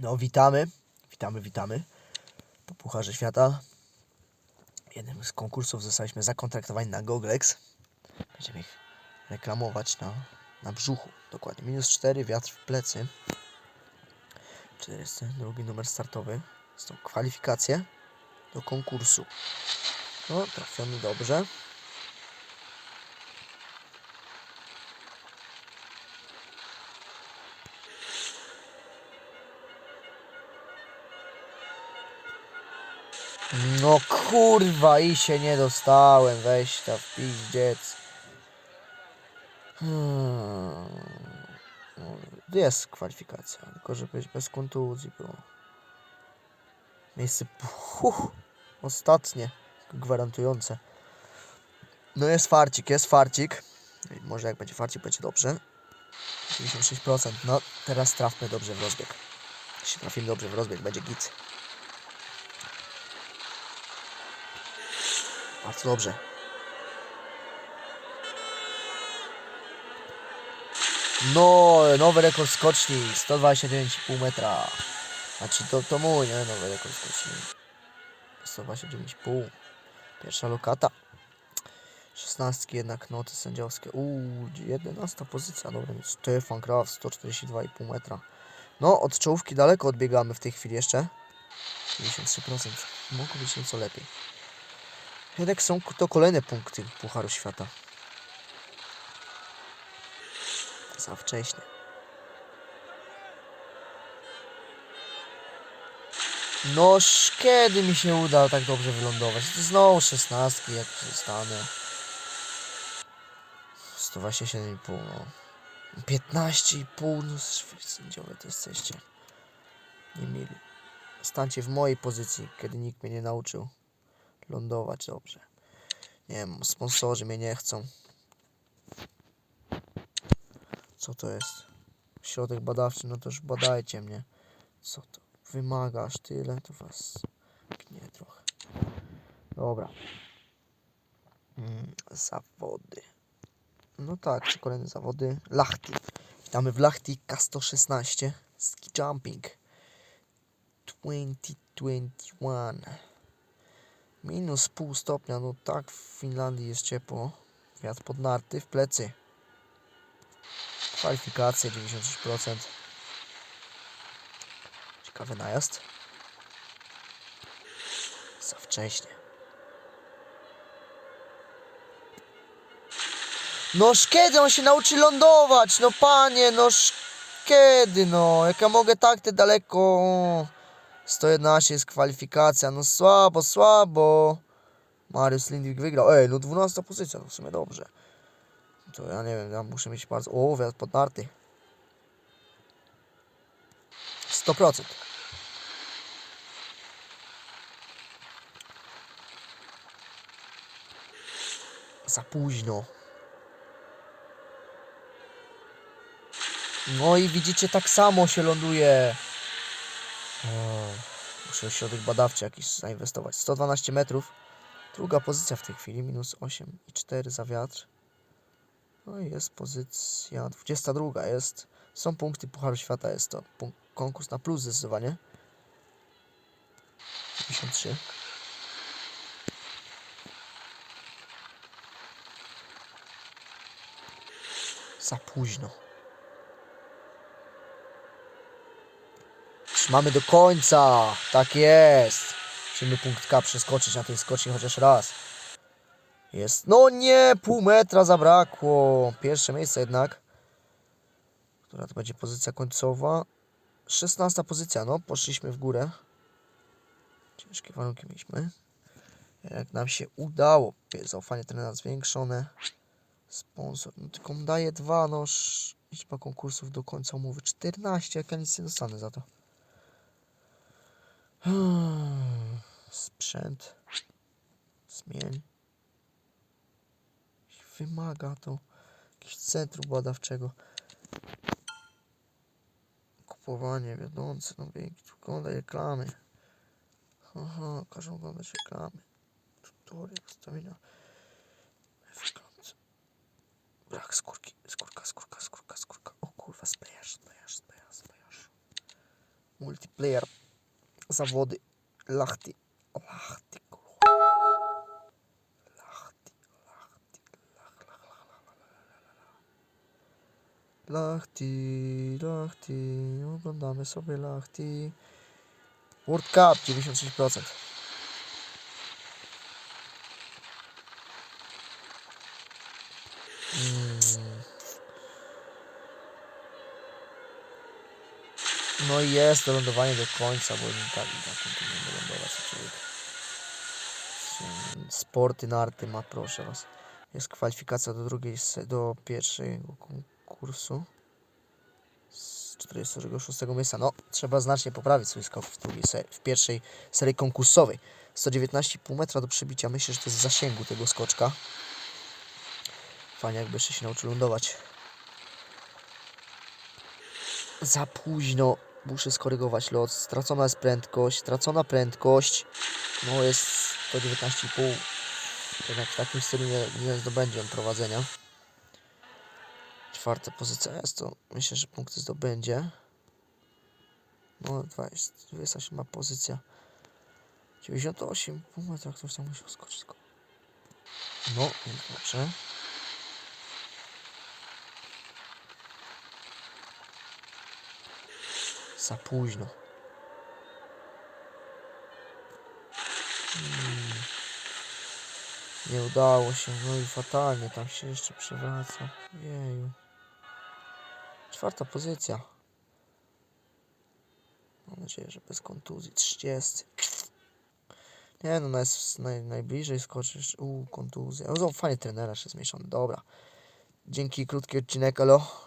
No, witamy, witamy, witamy po Pucharze Świata. W jednym z konkursów zostaliśmy zakontraktowani na Goglex. Będziemy ich reklamować na, na brzuchu. Dokładnie. Minus 4, wiatr w plecy. 42 numer startowy. Są kwalifikacje do konkursu. No, trafiony dobrze. No kurwa i się nie dostałem, weź ta w pizdziec. Hmm. Jest kwalifikacja, tylko żeby bez kontuzji było. Miejsce uff, ostatnie, gwarantujące. No jest farcik, jest farcik. Może jak będzie farcik, będzie dobrze. 96%. No teraz trafmy dobrze w rozbieg. Jeśli trafimy dobrze w rozbieg, będzie git. Bardzo dobrze. No, nowy rekord skoczni, 129,5 metra. Znaczy to, to mój, nie? Nowy rekord skoczni. 129,5. Pierwsza lokata. 16 jednak noty sędziowskie. Uuu, 11 pozycja, dobra, więc Stefan Graf, 142,5 metra. No, od czołówki daleko odbiegamy w tej chwili jeszcze. 53%. Mogło być nieco lepiej. Jednak są to kolejne punkty Pucharu Świata. Za wcześnie. Noż, kiedy mi się uda tak dobrze wylądować? Znowu 16, jak zostanę. 127,5, no. 15,5, no sędziowie to jesteście. Nie mieli. Stańcie w mojej pozycji, kiedy nikt mnie nie nauczył lądować dobrze. Nie wiem, sponsorzy mnie nie chcą. Co to jest? Środek badawczy, no to już badajcie mnie. Co to? Wymaga aż tyle, to was gnie trochę. Dobra. Mm, zawody. No tak, czy kolejne zawody. Lachty. Witamy w Lachty K116 Ski Jumping 2021. Minus pół stopnia, no tak w Finlandii jest ciepło. Wiatr pod narty w plecy. Kwalifikacje 96%. Ciekawy najazd. Za wcześnie. Noż kiedy on się nauczy lądować? No panie, noż kiedy no? Jak ja mogę tak te daleko? 111 jest kwalifikacja, no słabo, słabo. Mariusz Lindwik wygrał. Ej, no 12 pozycja, to w sumie dobrze. To ja nie wiem, ja muszę mieć bardzo... O, wiatr pod narty. 100%. Za późno. No i widzicie, tak samo się ląduje. Muszę środek badawczy jakiś zainwestować. 112 metrów. Druga pozycja w tej chwili, minus 8 i 4 za wiatr. No i jest pozycja 22. Jest, są punkty Pucharu Świata, jest to punk- konkurs na plus zdecydowanie. 53. Za późno. Trzymamy do końca. Tak jest. Musimy punkt K przeskoczyć na tej skoczni chociaż raz. Jest. No nie, pół metra zabrakło. Pierwsze miejsce jednak. Która to będzie pozycja końcowa? 16 pozycja, no. Poszliśmy w górę. Ciężkie warunki mieliśmy. Jak nam się udało. Zaufanie trenera zwiększone. Sponsor. No tylko daje dwa, no. sz- Liczba konkursów do końca umowy 14, jak ja nic nie dostanę za to. Sprzęt. Zmień. Wymaga to jakiegoś centrum badawczego. Kupowanie wiodące, no biegi, oglądaj reklamy. Aha, każą oglądać reklamy. Tutorial, ustawienia. Wygląd. Brak skórki, skórka, skórka, skórka, skórka. O kurwa, spajasz, spajasz, spajasz, spajasz. multiplayer, zawody, lachty, lachty, kurwa. lachty, lachty, lach, lach, lach, lach, lach. lachty, lachty, oglądamy sobie lachty. World Cup 96%. Mm. No i jest lądowanie do końca, bo nie tak i tak będzie lądować człowiek. Mm, Sporty narty ma, proszę was. Jest kwalifikacja do drugiej, do pierwszego konkursu. Z 46 miejsca. No, trzeba znacznie poprawić swój skok w, drugiej w pierwszej serii konkursowej. 119,5 metra do przebicia. Myślę, że to jest w zasięgu tego skoczka. Fajnie, jakby jeszcze się nauczył lądować. Za późno. Muszę skorygować lot. Stracona jest prędkość. Stracona prędkość. No jest 119,5. Jednak w takim stylu nie, nie zdobędzie on prowadzenia. Czwarta pozycja jest to. Myślę, że punkty zdobędzie. No 20, 27 pozycja. 98 pół metra. Ktoś tam musiał skoczyć. No, więc dobrze. Za późno. Mm. Nie udało się, no i fatalnie, tam się jeszcze przewraca. Jeju. Czwarta pozycja. Mam nadzieję, że bez kontuzji. 30. Nie no, naj, naj, najbliżej skoczysz. Uuu, kontuzja. No, fajnie trenera się zmieszany. Dobra. Dzięki, krótki odcinek, alo.